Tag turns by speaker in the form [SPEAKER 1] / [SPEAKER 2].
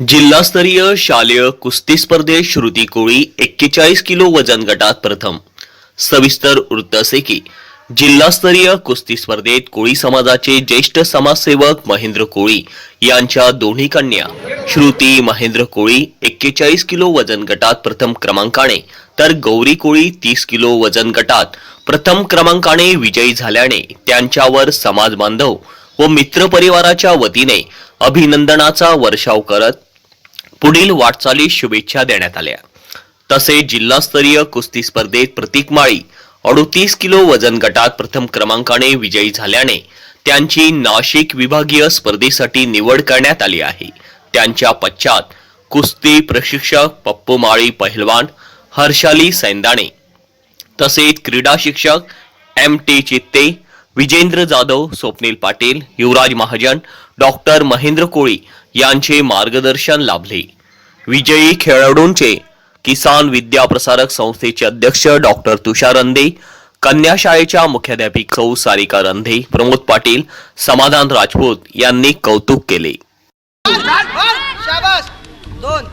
[SPEAKER 1] जिल्हास्तरीय शालेय कुस्ती स्पर्धेत श्रुती कोळी एक्केचाळीस किलो वजन गटात प्रथम. सविस्तर वृत्त असे की जिल्हास्तरीय कुस्ती स्पर्धेत कोळी समाजाचे ज्येष्ठ समाजसेवक महेंद्र कोळी यांच्या दोन्ही कन्या. श्रुती महेंद्र कोळी एक्केचाळीस किलो वजन गटात प्रथम क्रमांकाने तर गौरी कोळी तीस किलो वजन गटात प्रथम क्रमांकाने विजयी झाल्याने त्यांच्यावर समाज बांधव व मित्रपरिवाराच्या वतीने अभिनंदनाचा वर्षाव करत पुढील वाटचाली शुभेच्छा देण्यात आल्या. तसेच जिल्हास्तरीय कुस्ती स्पर्धेत प्रतीक माळी अडोतीस किलो वजन गटात प्रथम क्रमांकाने विजयी झाल्याने त्यांची नाशिक विभागीय स्पर्धेसाठी निवड करण्यात आली आहे. त्यांच्या पश्चात कुस्ती प्रशिक्षक पप्पू माळी पहिलवान हर्षाली सैंदाणे तसेच क्रीडा शिक्षक M T Chitte Vijendra Jadhav Swapnil Patil Yuvraj Mahajan doctor Mahendra Koli यांचे मार्गदर्शन लाभले. विजयी खेळाडूंचे किसान विद्या प्रसारक संस्थेचे अध्यक्ष डॉक्टर तुषार रंधे कन्या शाळेच्या मुख्याध्यापिका सौ सारिका रंधे प्रमोद पाटील समाधान राजपूत यांनी कौतुक केले.
[SPEAKER 2] शाबास. दोन.